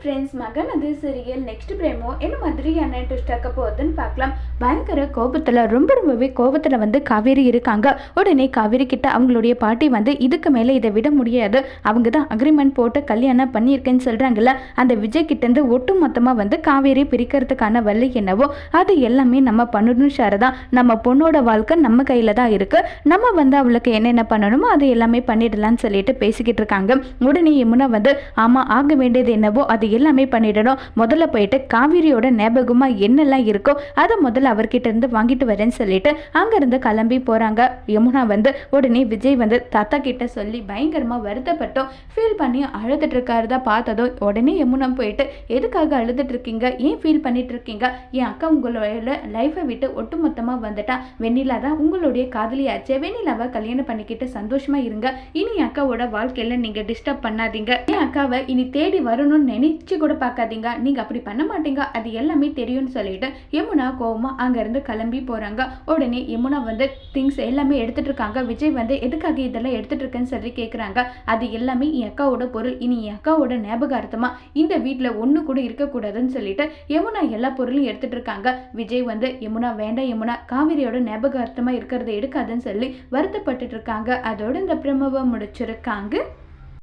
Friends மகன் அது serial next promo என்ன மாதிரியான ட்விஸ்ட் ஆக்க போகுதுன்னு பார்க்கலாம். பயங்கர கோபத்தில் ரொம்ப ரொம்பவே கோபத்தில் வந்து காவேரி இருக்காங்க. உடனே காவேரி கிட்ட அவங்களுடைய பாட்டி வந்து இதுக்கு மேலே இதை விட முடியாது. அவங்க தான் அக்ரிமெண்ட் போட்டு கல்யாணம் பண்ணியிருக்கேன்னு சொல்கிறாங்கல்ல அந்த விஜய் கிட்டேருந்து ஒட்டு மொத்தமாக வந்து காவேரி பிரிக்கிறதுக்கான வழி என்னவோ அது எல்லாமே நம்ம பண்ணணும் சாரதா நம்ம பொண்ணோட வாழ்க்கை நம்ம கையில் தான் இருக்குது நம்ம வந்து அவளுக்கு என்னென்ன பண்ணணுமோ அது எல்லாமே பண்ணிடலாம்னு சொல்லிட்டு பேசிக்கிட்டு இருக்காங்க. உடனே யமுனா வந்து ஆமாம் ஆக வேண்டியது என்னவோ அது எல்லாமே பண்ணிடணும். முதல்ல போயிட்டு காவிரியோட ஞாபகமாக என்னெல்லாம் இருக்கோ அதை முதல்ல அவர்கிட்ட இருந்து வாங்கிட்டு வரேன்னு சொல்லிட்டு அங்கேருந்து கிளம்பி போகிறாங்க யமுனா வந்து உடனே விஜய் வந்து தாத்தா கிட்ட சொல்லி பயங்கரமாக வருத்தப்பட்டோம். ஃபீல் பண்ணி அழுதுட்டு இருக்காருதா பார்த்ததும் உடனே யமுனா போயிட்டு எதுக்காக அழுதுட்டு இருக்கீங்க? ஏன் ஃபீல் பண்ணிட்டு இருக்கீங்க? என் அக்கா உங்களோட லைஃப்பை விட்டு ஒட்டுமொத்தமாக வந்துட்டா. வெண்ணிலா தான் உங்களுடைய காதலியாச்சே. வெண்ணிலாவை கல்யாணம் பண்ணிக்கிட்டு சந்தோஷமா இருங்க. இனி அக்காவோட வாழ்க்கையில நீங்க டிஸ்டர்ப் பண்ணாதீங்க. என் அக்காவை இனி தேடி வரணும்னு நினைச்சு கூட பார்க்காதீங்க. நீங்க அப்படி பண்ண மாட்டீங்க. அது எல்லாமே தெரியும்னு சொல்லிட்டு யமுனா கோவமா அங்க இருந்து கிளம்பி போறாங்க. உடனே யமுனா வந்து திங்ஸ் எல்லாமே எடுத்துட்டு இருக்காங்க. விஜய் வந்து எதுக்காக இதெல்லாம் எடுத்துட்டு இருக்கேன்னு சொல்லி கேட்குறாங்க அது எல்லாமே என் அக்காவோட பொருள். இனி என் அக்காவோட ஞாபகார்த்தமா இந்த வீட்டில் ஒன்று கூட இருக்கக்கூடாதுன்னு சொல்லிட்டு யமுனா எல்லா பொருளும் எடுத்துட்டு இருக்காங்க. விஜய் வந்து யமுனா வேண்டாம் யமுனா காவிரியோட ஞாபகார்த்தமா இருக்கிறத எடுக்காதுன்னு சொல்லி வருத்தப்பட்டுட்டு இருக்காங்க. அதோட இந்த பிரமவை முடிச்சிருக்காங்க.